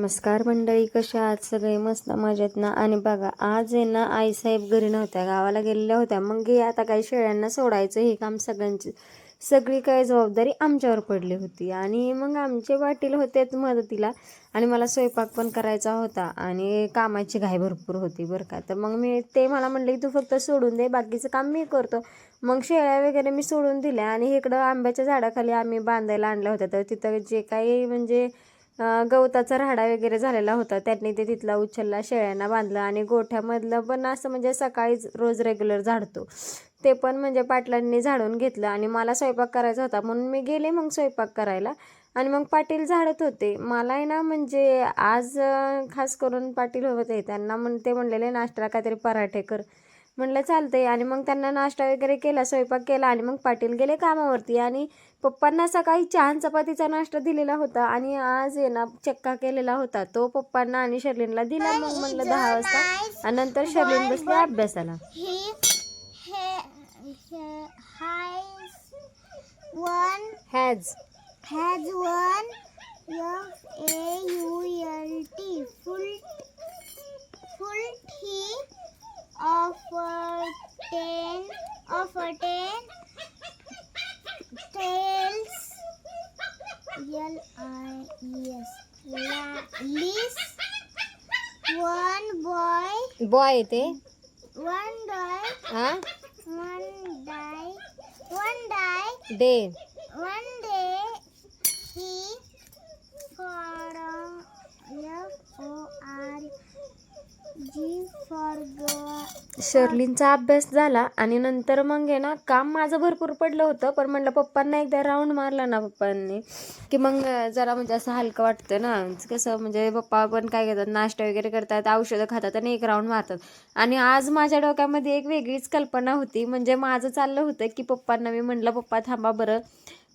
नमस्कार मंडळी कशा आहात? सगळे मस्त मजेत ना? आणि बघा आज आहे ना आईसाहेब घरी नव्हत्या गावाला गेलेल्या होत्या. मग हे आता काही शेळ्यांना सोडायचं हे काम सगळ्यांची सगळी काही जबाबदारी आमच्यावर पडली होती. आणि मग आमचे वाटील होते मदतीला आणि मला स्वयंपाक पण करायचा होता आणि कामाची घाई भरपूर होती बरं का. तर मग मी ते मला म्हणले की तू फक्त सोडून दे बाकीचं काम मी करतो. मग शेळ्या वगैरे मी सोडून दिल्या आणि इकडं आंब्याच्या झाडाखाली आम्ही बांधायला आणल्या होत्या. तर तिथं जे काही म्हणजे गवताचा राहाडा वगैरे झालेला होता. त्यांनी ते तिथला उचलला शेळ्यांना बांधलं आणि गोठ्यामधलं पण असं म्हणजे सकाळीच रोज रेग्युलर झाडतो. ते पण म्हणजे पाटलांनी झाडून घेतलं आणि मला स्वयंपाक करायचा होता. म्हणून मी गेले मग स्वयंपाक करायला. आणि मग पाटील झाडत होते. मला आहे ना म्हणजे आज खास करून पाटील होते. त्यांना म्हण ते म्हणलेले नाश्त्याला काहीतरी पराठे कर. म्हणलं चालतंय. आणि मग त्यांना नाश्ता वगैरे केला स्वयंपाक केला आणि मग पाटील गेले कामावरती. आणि पप्पांना सकाळी चहा चपातीचा नाश्ता दिलेला होता आणि आज आहे ना चक्का केलेला होता. तो पप्पांना आणि शर्लिनला दिला. मग म्हणलं दहा वाजता आणि नंतर शर्लिन बसली अभ्यासाला. One has has one F A One boy. Boy te. One boy. Huh? One day. One day. Day. One day he fall. शर्लिनचा अभ्यास झाला आणि नंतर मग आहे ना काम माझं भरपूर पडलं होतं पण म्हणलं पप्पांना एकदा राऊंड मारला ना पप्पांनी की मग जरा म्हणजे असं हलकं वाटतं ना. कसं म्हणजे पप्पा पण काय घेतात नाश्ता वगैरे करतात औषधं खातात आणि एक राऊंड मारतात. आणि आज माझ्या डोक्यामध्ये एक वेगळीच कल्पना होती. म्हणजे माझं चाललं होतं की पप्पांना मी म्हणलं पप्पा थांबा बरं.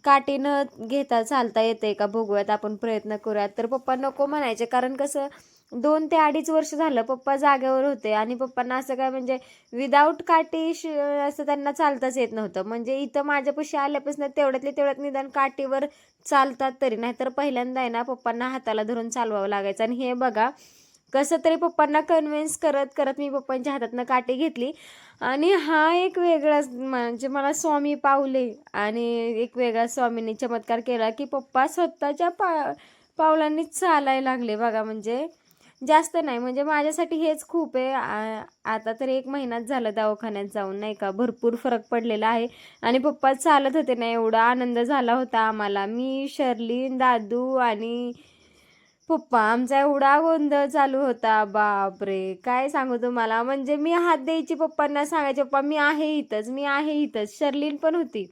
काठीनं घेता चालता येते का? बघूयात आपण प्रयत्न करूयात. तर पप्पा नको म्हणायचे. कारण कसं दोन ते अडीच वर्ष झालं पप्पा जागेवर होते आणि पप्पांना असं काय म्हणजे विदाऊट काठी असं त्यांना चालताच येत नव्हतं. म्हणजे इथं माझ्यापाशी आल्यापासून तेवढ्यातले तेवढ्यात निदान काठीवर चालतात तरी. नाहीतर पहिल्यांदा आहे ना पप्पांना हाताला धरून चालवावं लागायचं. आणि हे बघा कसं तरी पप्पांना कन्व्हिन्स करत करत मी पप्पांच्या हातातनं काठी घेतली. आणि हा एक वेगळाच म्हणजे मला स्वामी पावले आणि एक वेगळा स्वामींनी चमत्कार केला की पप्पा स्वतःच्या पा पावलांनी चालायला लागले बघा म्हणजे. जास्त नाही. म्हणजे माझ्यासाठी हेच खूप आहे. आता तर एक महिनाच झालं दवाखान्यात जाऊन नाही का? भरपूर फरक पडलेला आहे. आणि पप्पा चालत होते ना एवढा आनंद झाला होता आम्हाला. मी शर्लीन दादू आणि पप्पा आमचा एवढा गोंधळ चालू होता. बापरे! काय सांगू तुम्हाला? म्हणजे मी हात द्यायची पप्पांना सांगायचे पप्पा मी आहे इथंच मी आहे इथंच. शर्लीन पण होती.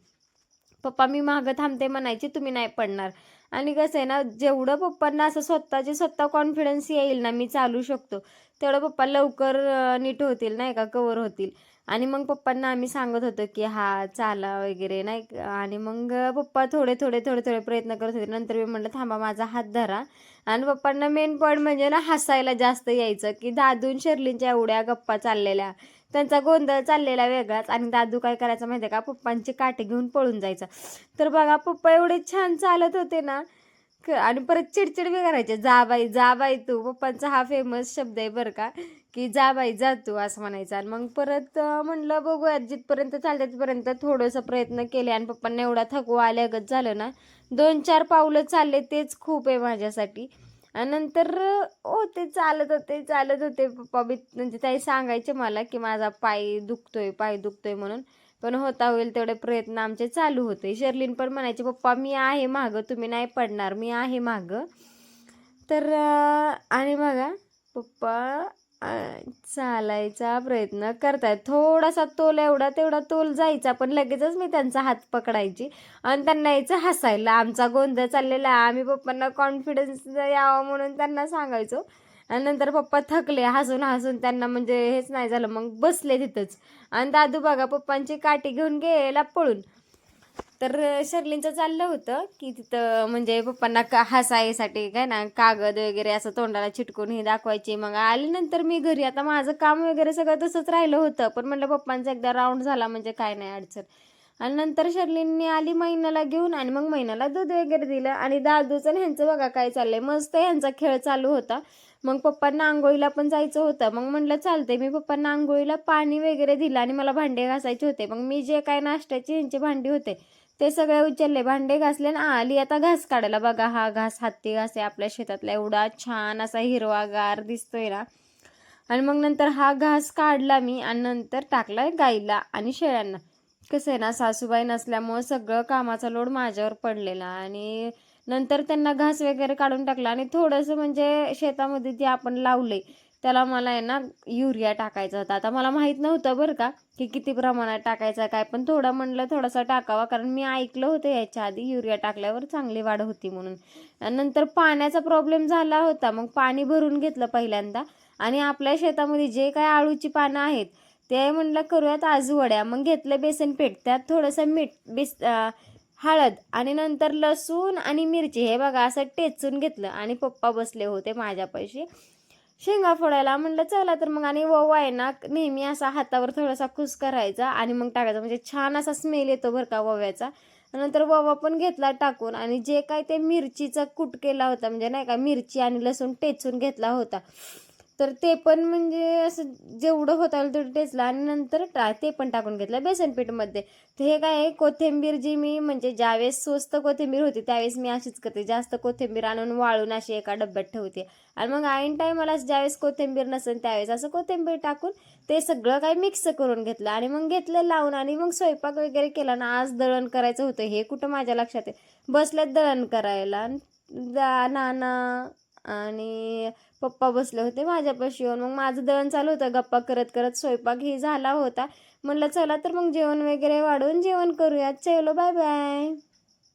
पप्पा मी मागं थांबते म्हणायची तुम्ही नाही पडणार. आणि कसं आहे ना जेवढं पप्पांना असं स्वतःचे स्वतः कॉन्फिडन्स येईल ना मी चालू शकतो तेवढं पप्पा लवकर नीट होतील नाही का? कवर होतील. आणि मग पप्पांना आम्ही सांगत होतो की हा चाला वगैरे नाही आणि मग पप्पा थोडे थोडे थोडे थोडे प्रयत्न करत होते. नंतर मी म्हटलं थांबा माझा हात धरा. आणि पप्पांना मेन पॉईंट म्हणजे ना हसायला जास्त यायचं की दादून शर्लींच्या एवढ्या गप्पा चाललेल्या. त्यांचा गोंधळ चाललेला वेगळाच. आणि दादू काय करायचं माहिती आहे का? पप्पांची काटे घेऊन पळून जायचा. तर बघा पप्पा एवढे छान चालत होते ना आणि परत चिडचिड बी करायचे. जा बाई जा बाई तू. पप्पांचा हा फेमस शब्द आहे बरं का की जा बाई जा तू असं म्हणायचं. आणि मग परत म्हणलं बघूयात जिथपर्यंत चालतं तिथपर्यंत थोडंसं प्रयत्न केले आणि पप्पांना एवढा थकवा आल्यागत झालं ना दोन चार पावलं चालले तेच खूप आहे माझ्यासाठी. नंतर ओ ते चालत होते चालत होते. पप्पा बी म्हणजे ताई सांगायचे मला की माझा पाय दुखतोय पाय दुखतोय म्हणून. पण होता होईल तेवढे प्रयत्न आमचे चालू होते. शर्लिन पण म्हणायचे पप्पा मी आहे मागं तुम्ही नाही पडणार मी आहे मागं. तर आणि बघा पप्पा चालायचा प्रयत्न करतायत. थोडासा तोल एवढा तेवढा तोल जायचा पण लगेचच मी त्यांचा हात पकडायची आणि त्यांना यायचं हसायला. आमचा गोंधळ चाललेला आम्ही पप्पांना कॉन्फिडन्स यावा म्हणून त्यांना सांगायचो. आणि नंतर पप्पा थकले हसून हसून त्यांना म्हणजे हेच नाही झालं मग बसले तिथंच. आणि दादू बघा पप्पांची काठी घेऊन गेला पळून. तर शर्लिनचं चाललं होतं की तिथं म्हणजे पप्पांना का हसायसाठी काय ना कागद वगैरे असं तोंडाला चिटकून हे दाखवायची. मग आल्यानंतर मी घरी आता माझं काम वगैरे सगळं तसंच राहिलं होतं. पण म्हटलं पप्पांचा एकदा राऊंड झाला म्हणजे काय नाही अडचण. आणि नंतर शर्लींनी आली महिन्याला घेऊन आणि मग महिन्याला दूध वगैरे दिलं. आणि दादूचं आणि ह्यांचं बघा काय चाललंय. मस्त ह्यांचा खेळ चालू होता. मग पप्पांना आंघोळीला पण जायचं होतं. मग म्हणलं चालतंय. मी पप्पांना आंघोळीला पाणी वगैरे दिलं आणि मला भांडे घासायचे होते. मग मी जे काय नाश्त्याचे ह्यांचे भांडी होते ते सगळे उचलले भांडे घासले आणि आली. आता घास काढायला बघा हा घास हत्ती घास आहे आपल्या शेतातला. एवढा छान असा हिरवागार दिसतोय ना. आणि मग नंतर हा घास काढला मी आणि नंतर टाकला गाईला आणि शेळ्यांना. कसं आहे ना सासूबाई नसल्यामुळं सगळं कामाचा लोड माझ्यावर पडलेला आणि नंतर त्यांना घास वगैरे काढून टाकला आणि थोडंसं म्हणजे शेतामध्ये जे आपण लावले त्याला मला आहे ना युरिया टाकायचा होता. आता मला माहीत नव्हतं बरं का की किती प्रमाणात टाकायचा काय. पण थोडा म्हणलं थोडासा टाकावा. कारण मी ऐकलं होतं याच्या आधी युरिया टाकल्यावर चांगली वाढ होती म्हणून. नंतर पाण्याचा प्रॉब्लेम झाला होता. मग पाणी भरून घेतलं पहिल्यांदा. आणि आपल्या शेतामध्ये जे काय आळूची पानं आहेत ते म्हणलं करूयात आजवड्या मग घेतलं बेसन पीठ. त्यात थोडंसं मीठ बेस हळद आणि नंतर लसूण आणि मिरची. हे बघा असं टेचून घेतलं. आणि पप्पा बसले होते माझ्यापाशी. शेंगा फोडायला म्हणलं चला तर मग. आणि ओवा आहे ना नेहमी असा हातावर थोडासा कुस करायचा आणि मग टाकायचा. म्हणजे छान असा स्मेल येतो बरं का ओव्याचा नंतर ओवा पण घेतला टाकून आणि जे काय ते मिरचीचा कूट केला होता म्हणजे नाही का मिरची आणि लसूण टेचून घेतला होता. तर ते पण म्हणजे असं जेवढं होता आलं तेवढं टेचलं आणि नंतर टा ते पण टाकून घेतलं बेसनपीठमध्ये. तर हे काय आहे कोथिंबीर जी मी म्हणजे ज्यावेळेस स्वस्त कोथिंबीर होती त्यावेळेस मी अशीच करते. जास्त कोथिंबीर आणून वाळून अशी एका डब्यात ठेवते. आणि मग ऐन टायमाला ज्यावेळेस कोथिंबीर नसेल त्यावेळेस असं कोथिंबीर टाकून ते सगळं काही मिक्स करून घेतलं. आणि मग घेतलं लावून आणि मग स्वयंपाक वगैरे केला ना आज दळण करायचं होतं. हे कुठं माझ्या लक्षात आहे. बसल्यात दळण करायला. जा ना आणि पप्पा बसले होते माझ्यापाशी येऊन. मग माझं दळण चालू होतं. गप्पा करत करत स्वयंपाक ही झाला होता. म्हणलं चला तर मग जेवण वगैरे वाढवून जेवण करूयात. चलो बाय बाय